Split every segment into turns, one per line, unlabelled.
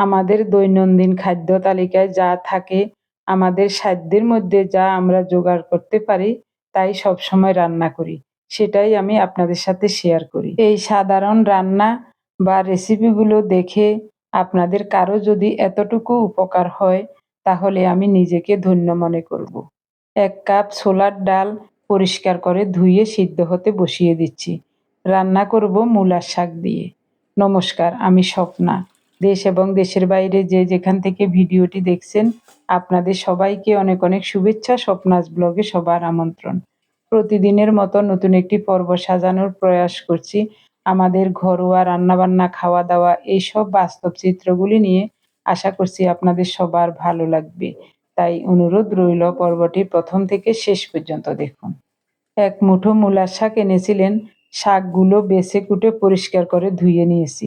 আমাদের দৈনন্দিন খাদ্য তালিকায় যা থাকে, আমাদের সাধ্যের মধ্যে যা আমরা জোগাড় করতে পারি, তাই সবসময় রান্না করি। সেটাই আমি আপনাদের সাথে শেয়ার করি। এই সাধারণ রান্না বা রেসিপিগুলো দেখে আপনাদের কারও যদি এতটুকু উপকার হয়, তাহলে আমি নিজেকে ধন্য মনে করব। এক কাপ ছোলার ডাল পরিষ্কার করে ধুয়ে সিদ্ধ হতে বসিয়ে দিচ্ছি। রান্না করব মূলার শাক দিয়ে। নমস্কার, আমি স্বপ্না। দেশ এবং দেশের বাইরে যে যেখান থেকে ভিডিওটি দেখছেন, আপনাদের সবাইকে অনেক অনেক শুভেচ্ছা, স্বপ্নাস ব্লগে সবার আমন্ত্রণ। প্রতিদিনের মতো নতুন একটি পর্ব সাজানোর প্রয়াস করছি। আমাদের ঘরোয়া রান্নাবান্না খাওয়া দাওয়া এইসব বাস্তব চিত্রগুলি নিয়ে আশা করছি আপনাদের সবার ভালো লাগবে। তাই অনুরোধ রইল পর্বটি প্রথম থেকে শেষ পর্যন্ত দেখুন। এক মুঠো মূলার শাক এনেছিলেন। শাকগুলো বেছে কুটে পরিষ্কার করে ধুয়ে নিয়েছি।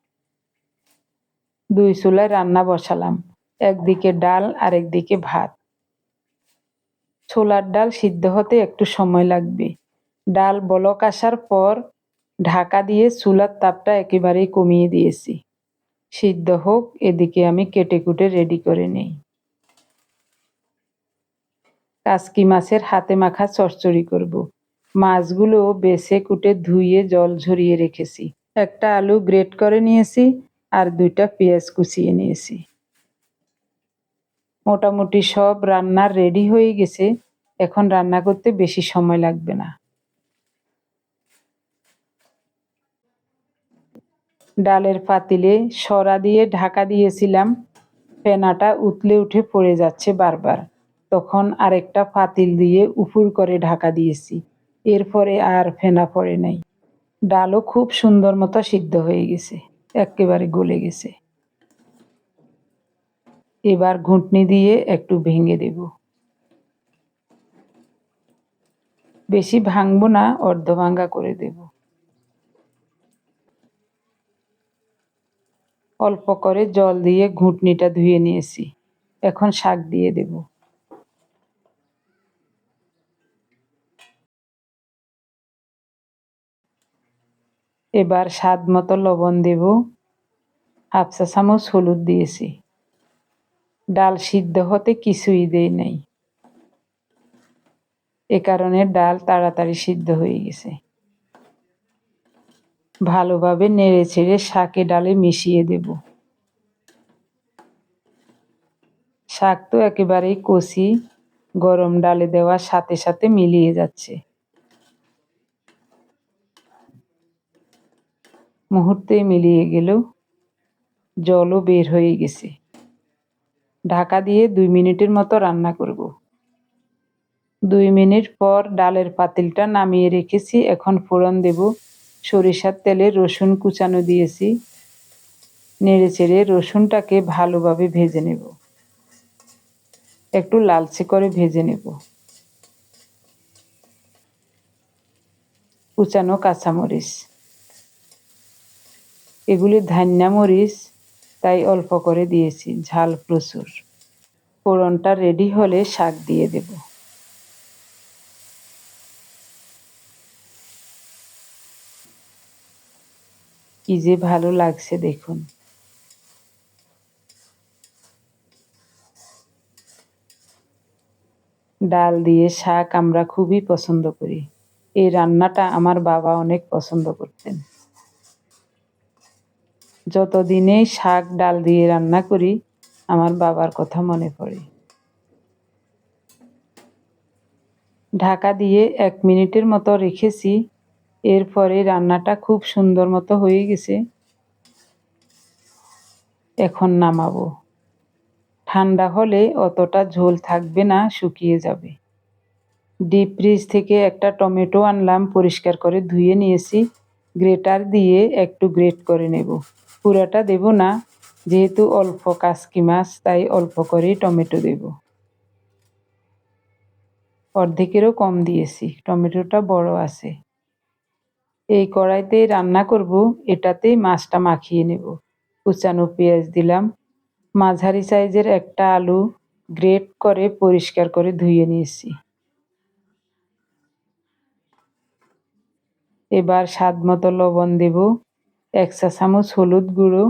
দুই চুলায় রান্না বসালাম, একদিকে ডাল আর একদিকে ভাত। ছোলার ডাল সিদ্ধ হতে একটু সময় লাগবে। ডাল বলক আসার পর ঢাকা দিয়ে চুলার তাপটা একেবারেই কমিয়ে দিয়েছি। সিদ্ধ হোক, এদিকে আমি কেটে কুটে রেডি করে নেই। কাসকি মাছের হাতে মাখা চচ্চড়ি করব। মাছগুলো বেছে কুটে ধুয়ে জল ঝরিয়ে রেখেছি। একটা আলু গ্রেট করে নিয়েছি আর দুইটা পেঁয়াজ কুচিয়ে নিয়েছি। মোটামুটি সব রান্না রেডি হয়ে গেছে। এখন রান্না করতে বেশি সময় লাগবে না। ডালের পাতিলে সরা দিয়ে ঢাকা দিয়েছিলাম। ফেনাটা উতলে উঠে পড়ে যাচ্ছে বারবার। তখন আরেকটা পাতিল দিয়ে উপুর করে ঢাকা দিয়েছি। এরপরে আর ফেনা পড়ে নাই। ডালও খুব সুন্দর মতো সিদ্ধ হয়ে গেছে। একেবারে গলে গেছে। এবার ঘুঁটনি দিয়ে একটু ভেঙে দেব। বেশি ভাঙবো না অর্ধ ভাঙ্গা করে দেব। অল্প করে জল দিয়ে ঘুঁটনিটা ধুয়ে নিয়েছি। এখন শাক দিয়ে দেব। এবার স্বাদ মতো লবণ দেব। হাফ চা চামচ হলুদ দিয়েছি। ডাল সিদ্ধ হতে কিছুই দেই নাই। এ কারণে ডাল তাড়াতাড়ি সিদ্ধ হয়ে গেছে। ভালোভাবে নেড়ে ছেড়ে শাকে ডালে মিশিয়ে দেব। শাক তো একেবারেই কষি, গরম ডালে দেওয়ার সাথে সাথে মিলিয়ে যাচ্ছে। মুহূর্তে মিলিয়ে গেল, জলও বের হয়ে গেছে। ঢাকা দিয়ে দুই মিনিটের মতো রান্না করব। দুই মিনিট পর ডালের পাতিলটা নামিয়ে রেখেছি, এখন ফোড়ন দেব। সরিষার তেলে রসুন কুচানো দিয়েছি। নেড়ে চেড়ে রসুনটাকে ভালোভাবে ভেজে নেব। একটু লালচে করে ভেজে নেব। কুচানো কাঁচামরিচ। এগুলি ধান্যা মরিচ, তাই অল্প করে দিয়েছি, ঝাল প্রচুর। ফোড়নটা রেডি হলে শাক দিয়ে দেব। কি যে ভালো লাগছে দেখুন। ডাল দিয়ে শাক আমরা খুবই পছন্দ করি। এই রান্নাটা আমার বাবা অনেক পছন্দ করতেন। যতদিনেই শাক, ডাল দিয়ে রান্না করি, আমার বাবার কথা মনে পড়ে। ঢাকা দিয়ে এক মিনিটের মতো রেখেছি, এরপরে রান্নাটা খুব সুন্দর মতো হয়ে গেছে। এখন নামাবো। ঠান্ডা হলে অতটা ঝোল থাকবে না, শুকিয়ে যাবে। ডিপ ফ্রিজ থেকে একটা টমেটো আনলাম, পরিষ্কার করে ধুয়ে নিয়েছি। গ্রেটার দিয়ে একটু গ্রেট করে নেব। পুরাটা দেব না, যেহেতু অল্প কাসকি মাছ, তাই অল্প করেই টমেটো দেব। অর্ধেকেরও কম দিয়েছি, টমেটোটা বড় আছে। এই কড়াইতে রান্না করব, এটাতেই মাছটা মাখিয়ে নেব। কুচানো পেঁয়াজ দিলাম, মাঝারি সাইজের একটা আলু গ্রেট করে পরিষ্কার করে ধুয়ে নিয়েছি। এবার স্বাদ মতো লবণ দেব এক চা চামচ হলুদ গুঁড়ো,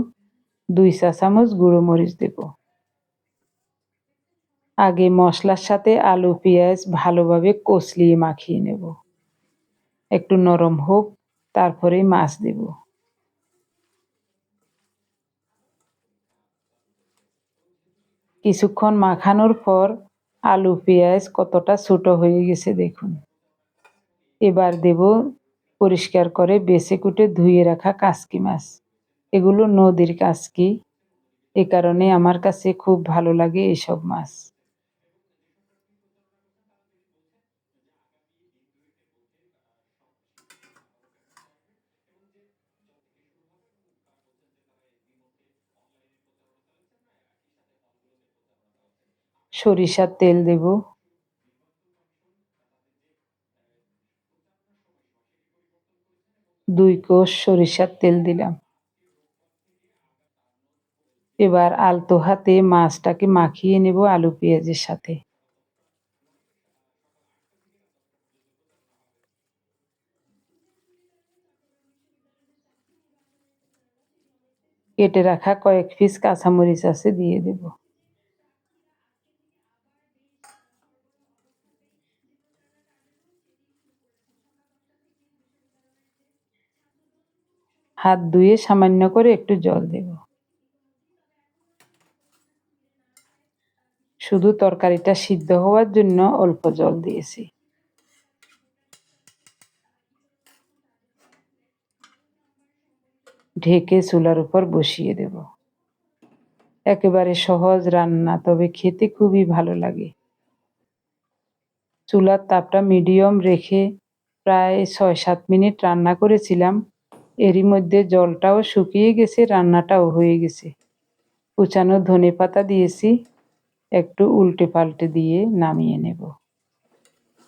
দুই চা চামচ গুঁড়ো মরিচ দেব। আগে মশলার সাথে আলু, পেঁয়াজ ভালোভাবে কষলিয়ে মাখিয়ে নেব। একটু নরম হোক, তারপরে মাছ দেব। কিছুক্ষণ মাখানোর পর আলু, পেঁয়াজ কতটা ছোট হয়ে গেছে দেখুন। এবার দেব পরিষ্কার করে বেছে কুটে ধুয়ে রাখা কাসকি মাছ। এগুলো নদীর কাসকি। এ কারণে আমার কাছে খুব ভালো লাগে এসব মাছ। সরিষার তেল দেব। দুই কোষ সরিষার তেল দিলাম। এবার আলতো হাতে মাছটাকে মাখিয়ে নেব আলু পেঁয়াজের সাথে। কেটে রাখা কয়েক পিস কাঁচামরিচ আছে দিয়ে দেব। হাত ধুয়ে সামান্য করে একটু জল দেব। শুধু তরকারিটা সিদ্ধ হওয়ার জন্য অল্প জল দিয়েছি। ঢেকে চুলার উপর বসিয়ে দেব। একেবারে সহজ রান্না, তবে খেতে খুবই ভালো লাগে। চুলার তাপটা মিডিয়াম রেখে প্রায় ছয় সাত মিনিট রান্না করেছিলাম। এরই মধ্যে জলটাও শুকিয়ে গেছে, রান্নাটাও হয়ে গেছে। কুচানো ধনে পাতা দিয়েছি, একটু উল্টে পাল্টে দিয়ে নামিয়ে নেব।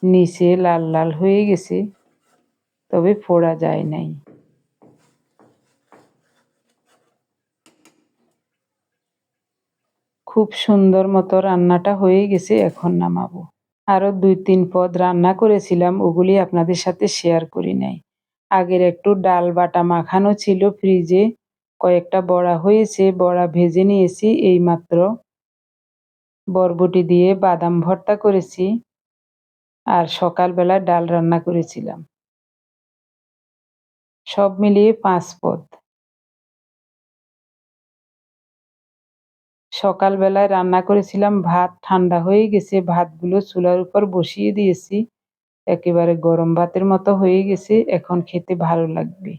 নিচে লাল লাল হয়ে গেছে, তবে ফোড়া যায় নাই। খুব সুন্দর মতো রান্নাটা হয়ে গেছে, এখন নামাবো। আরও দুই তিন পদ রান্না করেছিলাম, ওগুলি আপনাদের সাথে শেয়ার করি নাই। আগের একটু ডাল বাটা মাখানো ছিল ফ্রিজে। কয়েকটা বড়া হয়েছে, বড়া ভেজে নিয়েছি এই মাত্র বরবটি দিয়ে বাদাম ভর্তা করেছি আর সকালবেলা ডাল রান্না করেছিলাম। সব মিলিয়ে পাঁচ পদ। সকালবেলায় রান্না করেছিলাম, ভাত ঠান্ডা হয়ে গেছে, ভাতগুলো চুলার উপর বসিয়ে দিয়েছি। একেবারে গরম ভাতের মতো হয়ে গেছে, এখন খেতে ভালো লাগবে।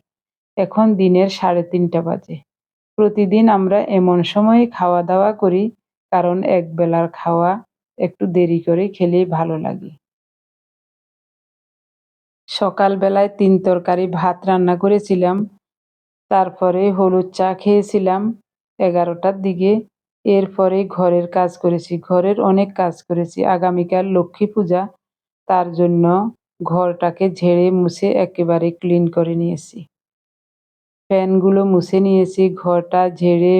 এখন দিনের সাড়ে তিনটা বাজে। প্রতিদিন আমরা এমন সময়ে খাওয়া দাওয়া করি, কারণ এক বেলার খাওয়া একটু দেরি করে খেলেই ভালো লাগে। সকালবেলায় তিন তরকারি ভাত রান্না করেছিলাম, তারপরে হলুদ চা খেয়েছিলাম এগারোটার দিকে। এরপরে ঘরের কাজ করেছি, ঘরের অনেক কাজ করেছি। আগামীকাল লক্ষ্মী পূজা তার জন্য ঘরটাকে ঝেড়ে মুছে একেবারে ক্লিন করে নিয়েছি। ফ্যানগুলো মুছে নিয়েছি, ঘরটা ঝেড়ে,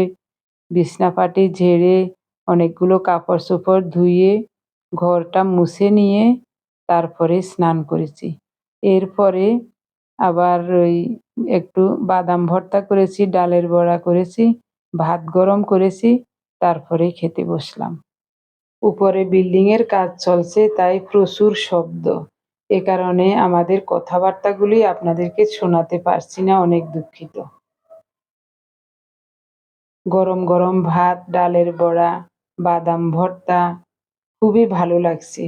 বিছনাপাটি ঝেড়ে, অনেকগুলো কাপড় চোপড় ধুয়ে, ঘরটা মুছে নিয়ে তারপরে স্নান করেছি। এরপরে আবার ওই একটু বাদাম ভর্তা করেছি, ডালের বড়া করেছি, ভাত গরম করেছি, তারপরে খেতে বসলাম। উপরে বিল্ডিংয়ের কাজ চলছে, তাই প্রচুর শব্দ। এ কারণে আমাদের কথাবার্তাগুলি আপনাদেরকে শোনাতে পারছি না অনেক দুঃখিত। গরম গরম ভাত, ডালের বড়া, বাদাম ভর্তা, খুবই ভালো লাগছে।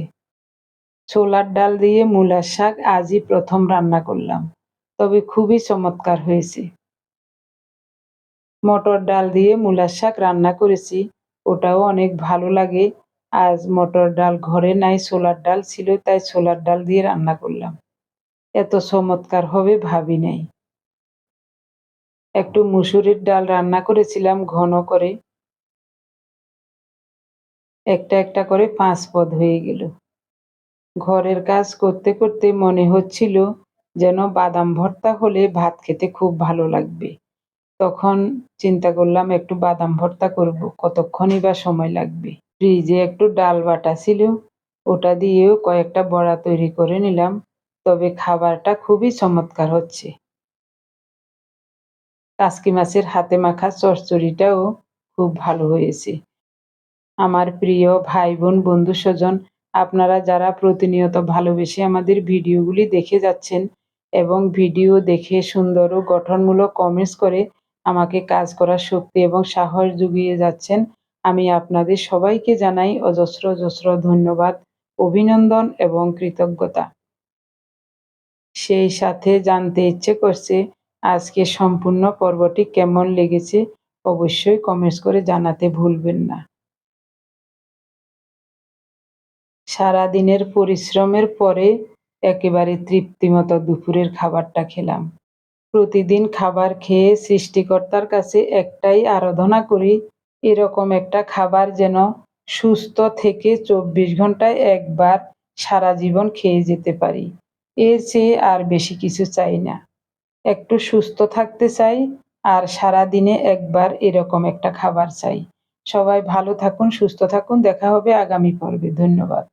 ছোলার ডাল দিয়ে মূলার শাক আজই প্রথম রান্না করলাম, তবে খুবই চমৎকার হয়েছে। মটর ডাল দিয়ে মূলার শাক রান্না করেছি, ওটাও অনেক ভালো লাগে আজ মটর ডাল ঘরে নাই, ছোলার ডাল ছিল, তাই ছোলার ডাল দিয়ে রান্না করলাম। এত চমৎকার হবে ভাবি নাই। একটু মুসুরির ডাল রান্না করেছিলাম, ঘন করে। একটা একটা করে পাঁচ পদ হয়ে গেল। ঘরের কাজ করতে করতে মনে হচ্ছিল যেন বাদাম ভর্তা হলে ভাত খেতে খুব ভালো লাগবে। তখন চিন্তা করলাম, একটু বাদাম ভর্তা করব, কতক্ষণই বা সময় লাগবে। ফ্রিজে একটু ডাল বাটা ছিল, ওটা দিয়েও কয়েকটা বড়া তৈরি করে নিলাম, তবে খাবারটা খুবই চমৎকার হচ্ছে। কাসকি মাছের হাতে মাখা চচ্চড়িটাও খুব ভালো হয়েছে। আমার প্রিয় ভাই বোন বন্ধু স্বজন আপনারা যারা প্রতিনিয়ত ভালোবেসে আমাদের ভিডিওগুলি দেখে যাচ্ছেন এবং ভিডিও দেখে সুন্দর ও গঠনমূলক কমেন্টস করে আমাকে কাজ করার শক্তি এবং সাহস জুগিয়ে যাচ্ছেন আমি আপনাদের সবাইকে জানাই অজস্র অজস্র ধন্যবাদ, অভিনন্দন এবং কৃতজ্ঞতা। সেই সাথে জানতে ইচ্ছে করছে আজকে সম্পূর্ণ পর্বটি কেমন লেগেছে, অবশ্যই কমেন্টস করে জানাতে ভুলবেন না। সারা দিনের পরিশ্রমের পরে একেবারে তৃপ্তিমতো দুপুরের খাবারটা খেলাম। প্রতিদিন খাবার খেয়ে সৃষ্টিকর্তার কাছে একটাই আরাধনা করি এরকম একটা খাবার যেন সুস্থ থেকে চব্বিশ ঘন্টায় একবার সারা জীবন খেয়ে যেতে পারি। এর চেয়ে আর বেশি কিছু চাই না। একটু সুস্থ থাকতে চাই আর সারা দিনে একবার এরকম একটা খাবার চাই। সবাই ভালো থাকুন, সুস্থ থাকুন। দেখা হবে আগামী পর্বে। ধন্যবাদ।